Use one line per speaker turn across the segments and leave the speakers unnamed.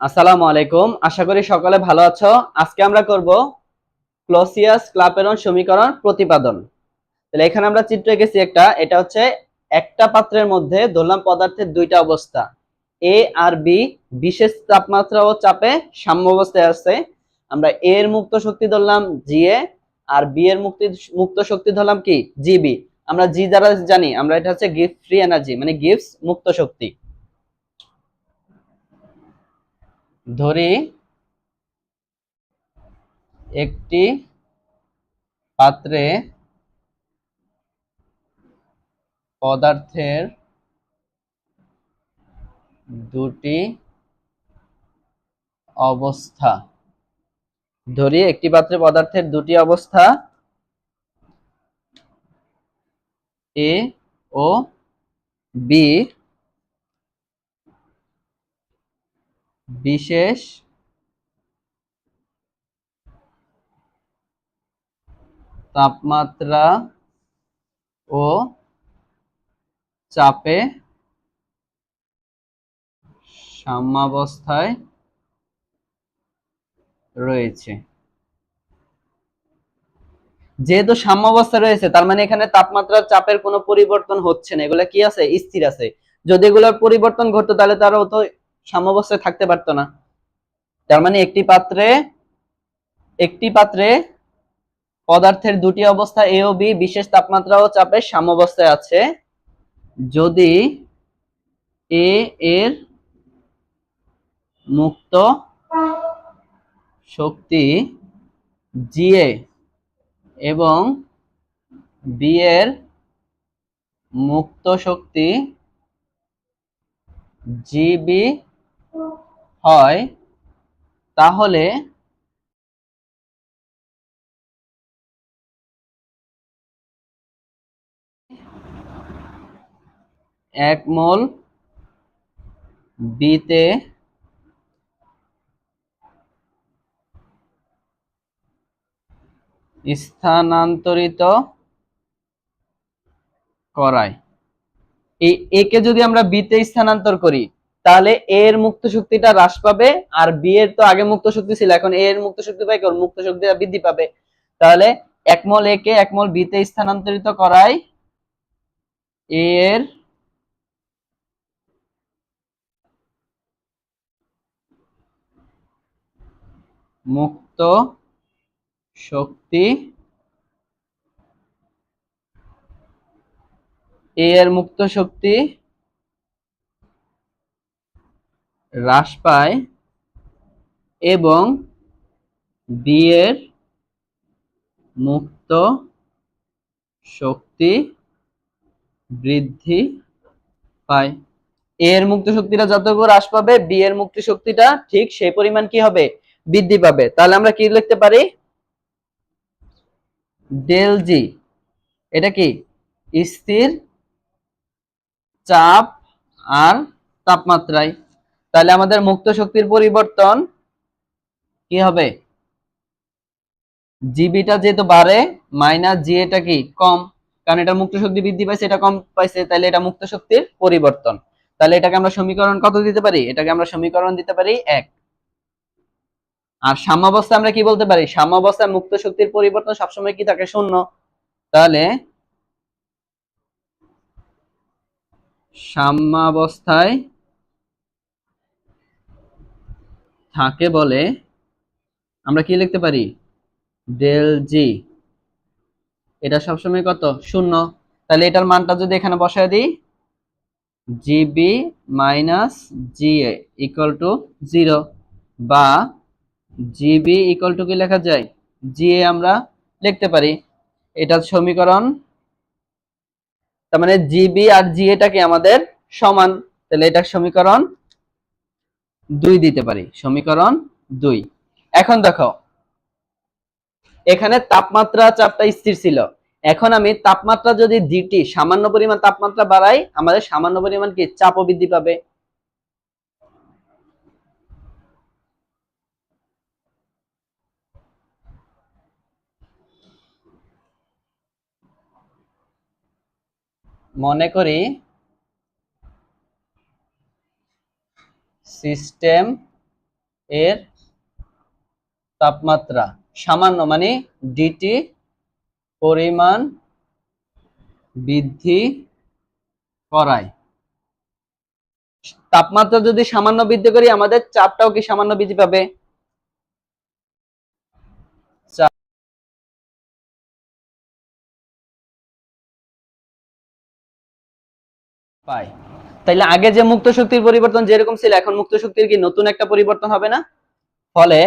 আসসালামু আলাইকুম। আশা করি সকলে ভালো আছো। আজকে আমরা করব ক্লোসিয়াস ক্লাপেরন সমীকরণ প্রতিপাদন। তাহলে এখানে আমরা চিত্র এঁকেছি একটা, এটা হচ্ছে একটা পাত্রের মধ্যে ধরলাম পদার্থের দুইটা অবস্থা। এ আর বি বিশেষ তাপমাত্রা ও চাপে সাম্য অবস্থায় আছে। আমরা এ এর মুক্ত শক্তি ধরলাম জি এ আর বি এর মুক্তি, মুক্ত শক্তি ধরলাম কি? জিবি আমরা জি দ্বারা জানি, আমরা এটা হচ্ছে গিফট ফ্রি এনার্জি মানে গিফটস মুক্ত শক্তি। ধরি একটি পাত্রে পদার্থের দুটি অবস্থা। ধরি একটি পাত্রে পদার্থের দুটি অবস্থা এ ও বি বিশেষ তাপমাত্রা ও চাপে সাম্যাবস্থায় রয়েছে। যেহেতু সাম্যাবস্থা রয়েছে, তার মানে এখানে তাপমাত্রা চাপের কোনো পরিবর্তন হচ্ছে না। এগুলা কি আছে? স্থির আছে। যদি এগুলোর পরিবর্তন ঘটতো, তাহলে তারা তো সাম্যাবস্থায় থাকতে পারতো না। তার মানে একটি পাত্রে একটি পাত্রে পদার্থের দুটি অবস্থা এ ও বি বিশেষ তাপমাত্রা ও চাপের সাম্যাবস্থায় আছে। যদি এ এর মুক্ত শক্তি জিএ এবং বি এর মুক্ত শক্তি জিবি হয় তাহলে এক মোল বিতে স্থানান্তরিত করায় এই একে যদি আমরা বিতে স্থানান্তর করি তাহলে এ এর মুক্ত শক্তিটা হ্রাস পাবে আর বি এর তো আগে মুক্ত শক্তি ছিল, এখন এ এর মুক্ত শক্তি পাই কারণ মুক্ত শক্তিটা বৃদ্ধি পাবে। তাহলে একমল এ কে একমল বি তে স্থানান্তরিত করায় এ এর মুক্ত শক্তি এ এর মুক্ত শক্তি হ্রাস পায় এবং বি এর মুক্ত শক্তি বৃদ্ধি পায়। এর মুক্ত শক্তিটা যতটুকু হ্রাস পাবে বি এর মুক্ত শক্তিটা ঠিক সেই পরিমাণ কি হবে? বৃদ্ধি পাবে। তাহলে আমরা কি লিখতে পারি? ডেল জি এটা কি? স্থির চাপ আর তাপমাত্রায়। তাহলে আমাদের মুক্ত শক্তির পরিবর্তন কি হবে? জিবিটা যেহেতু বাড়ে মাইনাস জি এটা কি? কম। কারণ এটা মুক্ত শক্তি বৃদ্ধি পাইছে, এটা কম পাইছে, তাহলে এটা মুক্ত শক্তির পরিবর্তন। তাহলে এটাকে আমরা সমীকরণ কত দিতে পারি? এটাকে আমরা সমীকরণ দিতে পারি এক। আর সাম্যাবস্থা আমরা কি বলতে পারি? সাম্যাবস্থায় মুক্ত শক্তির পরিবর্তন সবসময় কি থাকে? শূন্য। তাহলে সাম্যাবস্থায় থাকে বলে আমরা কি লিখতে পারি? ডেল জি এটা সবসময় কত? শূন্য। তাহলে এটার মানটা যদি এখানে বসায় দিই GB minus G A equal to zero বা জিবি ইকুয়াল টু কি লেখা যায়? জি এ আমরা লিখতে পারি। এটা সমীকরণ, তার মানে জিবি আর জিএটা কি আমাদের সমান। তাহলে এটা সমীকরণ দুই দিতে পারি। সমীকরণ দুই। এখন দেখো, এখানে তাপমাত্রা চাপটা স্থির ছিল। এখন আমি তাপমাত্রা যদি ডিটি সামান্য পরিমাণ তাপমাত্রা বাড়াই, আমাদের সামান্য পরিমাণ কি? চাপও বৃদ্ধি পাবে। মনে করি সিস্টেম এর তাপমাত্রা সামান্য মানে ডিটি পরিমাণ বৃদ্ধি করায়। তাপমাত্রা যদি সামান্য বৃদ্ধি করি, আমাদের চাপটাও কি সামান্য বৃদ্ধি পাবে? পাই তাইলে আগে যে মুক্ত শক্তির পরিবর্তন যেরকম ছিল, এখন মুক্ত শক্তির কি নতুন একটা পরিবর্তন হবে না? ফলে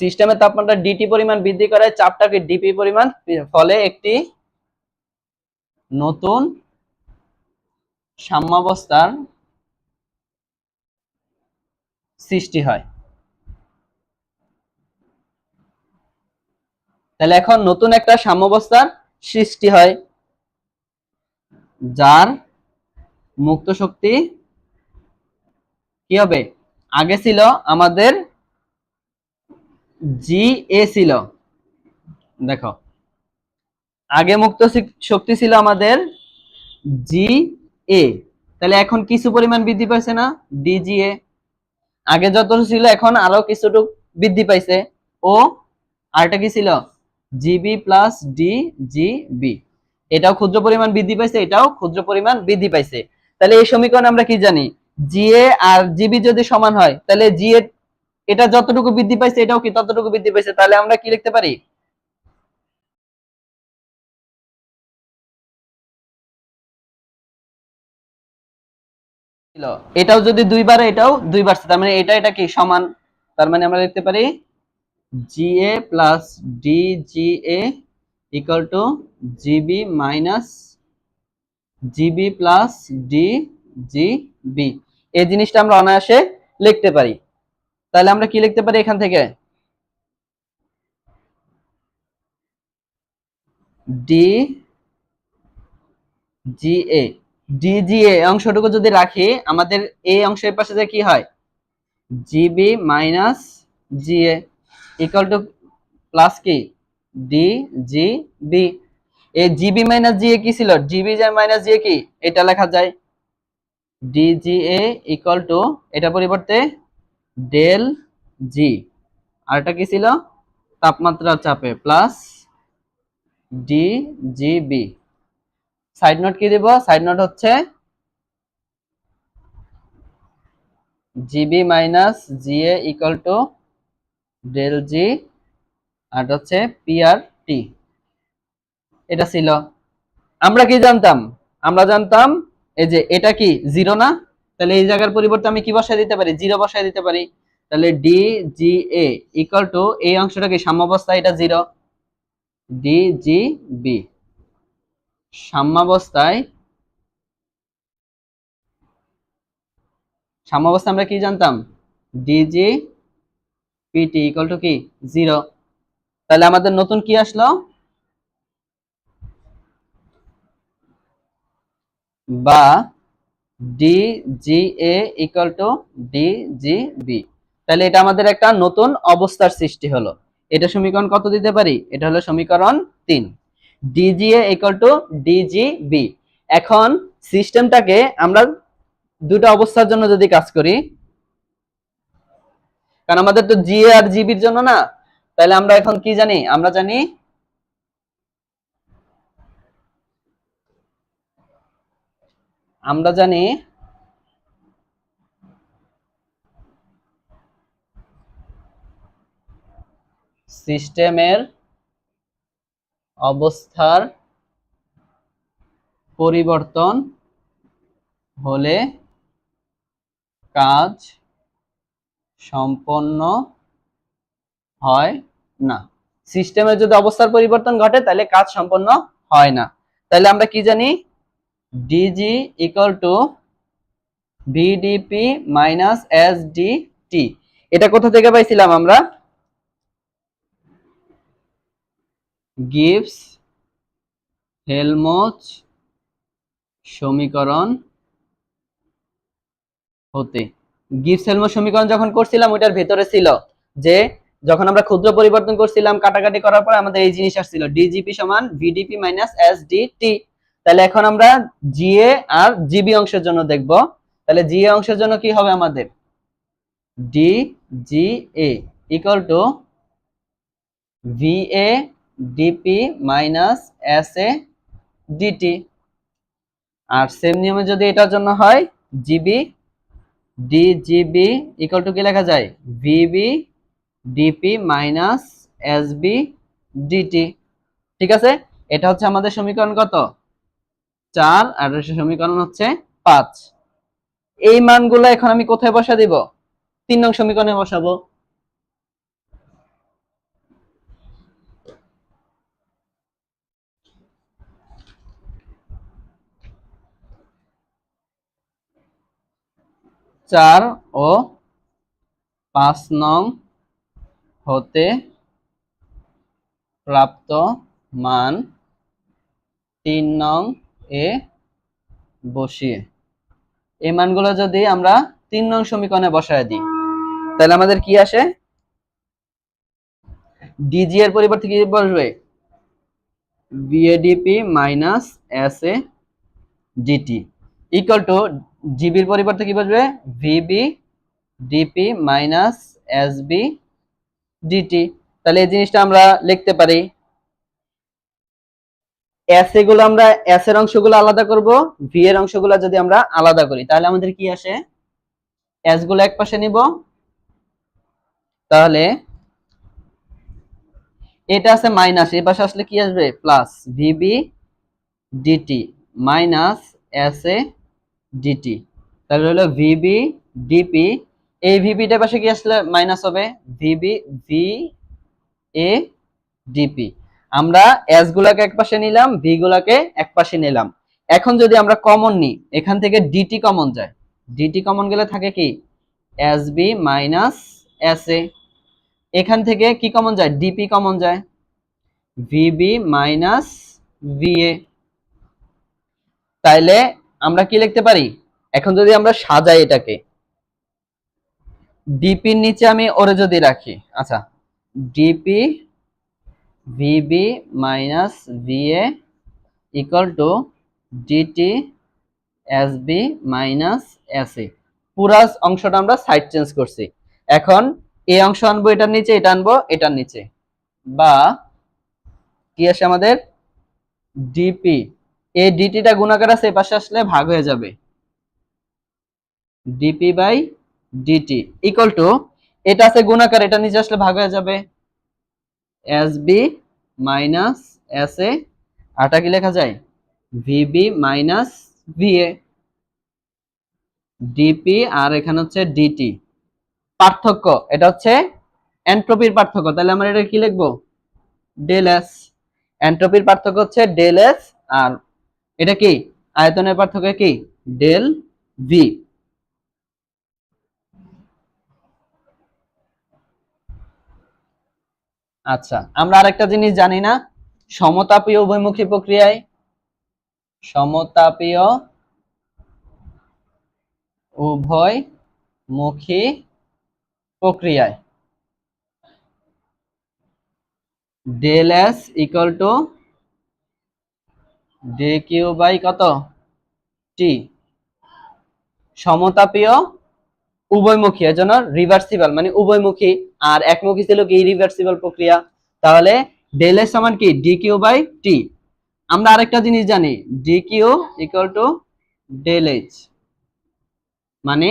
সিস্টেমের তাপমাত্রা ডিটি পরিমাণ বৃদ্ধি করায় চাপটাকে ডিপি পরিমাণ, ফলে একটি নতুন সাম্যাবস্থার সৃষ্টি হয়। তাহলে এখন নতুন একটা সাম্যাবস্থার সৃষ্টি হয়। যার মুক্ত শক্তি কি হবে? আগে ছিল আমাদের জি এ ছিল। দেখো। আগে মুক্ত শক- শক্তি ছিল আমাদের জি এ তাহলে এখন কিছু পরিমাণ বৃদ্ধি পাইছে না? ডিজিএ আগে যত ছিল, এখন আরও কিছুটুক বৃদ্ধি পাইছে। ও আরটা কি ছিল? GB plus D G B এটাও ক্ষুদ্র পরিমাণ বৃদ্ধি পাইছে, এটাও ক্ষুদ্র পরিমাণ বৃদ্ধি পাইছে। তাহলে এই সমীকরণ আমরা কি জানি? জিএ আর জিবি যদি সমান হয়, তাহলে জিএ এটা যতটুকু বৃদ্ধি পাইছে, এটাও কি ততটুকু বৃদ্ধি পাইছে? তাহলে আমরা কি লিখতে পারি? এটাও যদি দুইবার এটাও দুইবার তার মানে এটা এটা কি সমান? তার মানে আমরা লিখতে পারি GA plus D G A equal to GB minus GB plus D G B এই জিনিসটা আমরা অনায়াসে লিখতে পারি। তাহলে আমরা কি লিখতে পারি এখান থেকে? ডি জি এ ডিজিএ অংশটুকু যদি রাখি, আমাদের এই অংশের পাশে যে কি হয়? GB minus GA equal to plus কি? ডি জি বি এই জিবি মাইনাস জিএ কি ছিল? জিবি মাইনাস জিএ কি? এটা লেখা যায় ডিজিএ ইকুয়াল টু এটা পরিবর্তে ডেল জি আর এটা কি ছিল? তাপমাত্রা চাপে plus D G B side note কি দিব? সাইড নোট হচ্ছে GB minus GA equal to del G আর হচ্ছে পিআর টি এটা ছিল। আমরা কি জানতাম? আমরা জানতাম, এই যে এটা কি, জিরো না? তাহলে এই জায়গার পরিবর্তে আমি কি বসায় দিতে পারি? জিরো বসায় দিতে পারি। তাহলে D G A equal to এই অংশটা কি সাম্যাবস্থা? এটা জিরো। ডি জি বি সাম্যাবস্থায় সাম্যাবস্থা আমরা কি জানতাম? ডিজি পিটি ইকুয়াল টু কি? জিরো। তাহলে আমাদের নতুন কি আসলো? বা D G A equal to D G B তাহলে এটা আমাদের একটা নতুন অবস্থার সৃষ্টি হলো। এটা সমীকরণ কত দিতে পারি? এটা হলো সমীকরণ তিন। ডিজিএ ইকুয়াল টু ডিজিবি এখন সিস্টেমটাকে আমরা দুটো অবস্থার জন্য যদি কাজ করি, কারণ আমাদের তো জিএ আর জিবির জন্য না তাহলে আমরা এখন কি জানি? আমরা জানি আমরা জানি সিস্টেমের অবস্থার পরিবর্তন হলে কাজ সম্পন্ন হয় না। সিস্টেমের যদি অবস্থার পরিবর্তন ঘটে, তাহলে কাজ সম্পন্ন হয় না। তাহলে আমরা কি জানি? DG equal to VDP minus S T এটা কোথা থেকে পাইছিলাম আমরা? গিভস হেলমোচ সমীকরণ হতে। গিভস হেলমোচ সমীকরণ যখন করছিলাম, ওইটার ভেতরে ছিল যে যখন আমরা ক্ষুদ্র পরিবর্তন করছিলাম, কাটাকাটি করার পর আমাদের এই জিনিস আসছিল ডিজিপি সমান VDP minus S D T তাহলে এখন আমরা জিএ আর জিবি অংশের জন্য দেখব। তাহলে জি এ অংশের জন্য কি হবে আমাদের? D G A to V A DP minus S A DT R same নিয়মে যদি এটার জন্য হয় GB D GB equal to কি লেখা যায়? VB DP minus S B DT ঠিক আছে? এটা হচ্ছে আমাদের সমীকরণ কত? চার, আর সমীকরণ হচ্ছে পাঁচ। এই মানগুলো এখন আমি কোথায় বসা দিব? তিন নং সমীকরণে বসাবো। চার ও পাঁচ নং হতে প্রাপ্ত মান তিন নং এ বসিয়ে। এই মানগুলো যদি আমরা তিন নং সমীকরণে বসায় দিই, তাহলে আমাদের কি আসে? ডিজি এর পরিবর্তে কি বসবে? VADP minus S A DT equal to জিবির পরিবর্তে কি বসবে? VB DP minus S B DT তাহলে এই জিনিসটা আমরা লিখতে পারি। এস এগুলো আমরা এস এর অংশগুলো আলাদা করব ভি এর অংশগুলো যদি আমরা আলাদা করি, তাহলে আমাদের কি আসে? এসগুলো এক পাশে নিব। তাহলে এটা আছে মাইনাস এই পাশে আসলে কি আসবে? Plus VB DT minus S A DT তাহলে হলো ভিবি ডিপি এই ভিবিটার পাশে কি আসলে মাইনাস হবে? ভিবি ভি এ ডিপি আমরা এস গুলাকে এক পাশে নিলাম ভি গুলাকে এক পাশে নিলাম। এখন যদি আমরা কমন নিই, এখান থেকে ডিটি কমন যায়। ডিটি কমন গেলে থাকে কি? S B minus S A এখান থেকে কি কমন যায়? ডিপি কমন যায়। ভিবি মাইনাস ভিএ তাইলে আমরা কি লিখতে পারি? এখন যদি আমরা সাজাই এটাকে ডিপির নিচে আমি ওরে যদি রাখি আচ্ছা DP VB minus VA equal to DT S B minus S A পুরা অংশটা আমরা সাইড চেঞ্জ করছি। এখন এই অংশ আনব, এটার নিচে, এটা আনব, এটার নিচে। বা কি আসে আমাদের? ডিপি এই ডিটিটা গুণাকার আছে পাশে আসলে ভাগ হয়ে যাবে। DP by DT equal to এটা আছে গুণাকার, এটা নিচে আসলে ভাগ হয়ে যাবে। S B minus S A আটা কি লেখা যায়? ভিবি মাইনাস ভিএ ডিপি আর এখানে হচ্ছে ডিটি পার্থক্য, এটা হচ্ছে এন্ট্রপির পার্থক্য। তাহলে আমরা এটা কি লিখব? ডেল এস এন্ট্রপির পার্থক্য হচ্ছে ডেল এস আর এটা কি? আয়তনের পার্থক্য কি? ডেল ভি আচ্ছা আমরা আরেকটা জিনিস জানি না। সমতাপীয় উভয়মুখী প্রক্রিয়ায় সমতাপীয় উভয়মুখী প্রক্রিয়ায় del S equal to D Q by কত? টি সমতাপীয় উভয়মুখী এর জন্য রিভার্সিবল মানে উভয়মুখী। আর একমুখী ছিল কি? রিভার্সিবল প্রক্রিয়া। তাহলে ডেল এর সমান কি? ডি কিউ বাই টি আমরা আরেকটা জিনিস জানি। D Q equal to del H মানে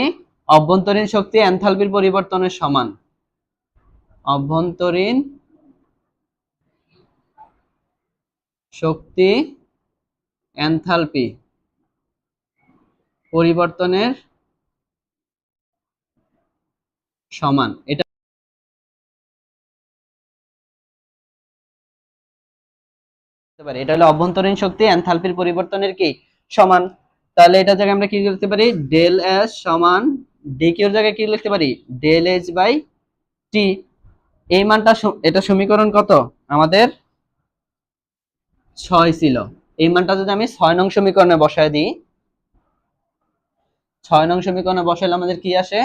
অভ্যন্তরীণ শক্তি এনথালপির পরিবর্তনের সমান। অভ্যন্তরীণ শক্তি এনথালপি পরিবর্তনের সমান। এটা এটা হলো অভ্যন্তরীণ শক্তি, এনথালপির পরিবর্তনের কি? সমান। তাহলে এটা জায়গায় আমরা কি লিখতে পারি? ডেল এস সমান ডি কিউর জায়গায় কি লিখতে পারি? ডেল এইচ বাই টি এই মানটা এটা সমীকরণ কত? আমাদের ছয় ছিল। এই মানটা যদি আমি ছয় নং সমীকরণে বসায় দিই, ছয় নং সমীকরণে বসাইলে আমাদের কি আসে?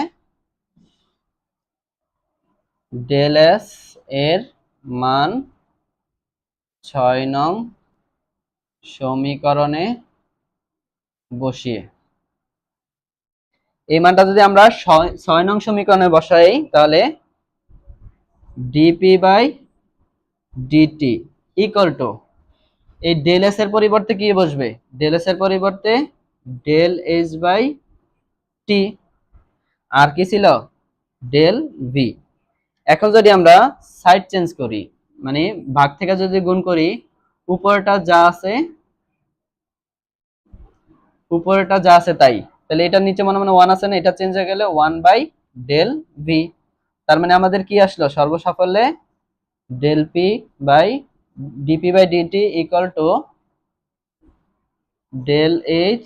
ডেল এস এর মান ছয় নং সমীকরণে বসিয়ে। এই মানটা যদি আমরা ছয় নং সমীকরণে বসাই, তাহলে DP by DT equal to এই ডেল এস এর পরিবর্তে কি বসবে? ডেল এস এর পরিবর্তে ডেল এইচ বাই টি আর কি ছিল? ডেল ভি এখন যদি আমরা সাইড চেঞ্জ করি মানে ভাগ থেকে যদি গুণ করি, উপরটা যা আছে, উপরেটা যা আছে তাই। তাহলে এটা নিচে মনে মনে ওয়ান আছে না, এটা চেঞ্জ হয়ে গেলে ওয়ান বাই ডেল ভি তার মানে আমাদের কি আসলো? সর্বসাফল্যে del P by DP by DT equal to del H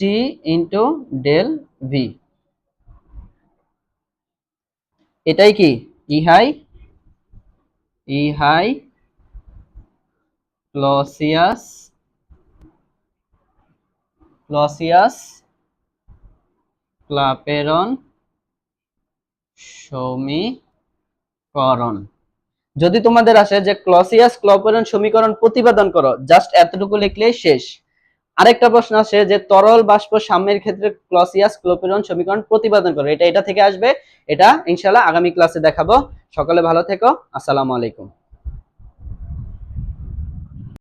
T into del V এটাই কি? ইহাই ইহাই ক্লসিয়াস ক্লসিয়াস ক্লাপেরন সমীকরণ। যদি তোমাদের আসে যে ক্লসিয়াস ক্লপেরন সমীকরণ প্রতিপাদন করো জাস্ট এতটুকু লিখলেই শেষ। আরেকটা প্রশ্ন আছে যে তরল বাষ্প সাম্যের ক্ষেত্রে ক্লসিয়াস ক্লোপিরন সমীকরণ প্রতিপাদন করো। এটা এটা থেকে আসবে। এটা ইনশাআল্লাহ আগামী ক্লাসে দেখাবো। সকলে ভালো থেকো। আসসালামু আলাইকুম।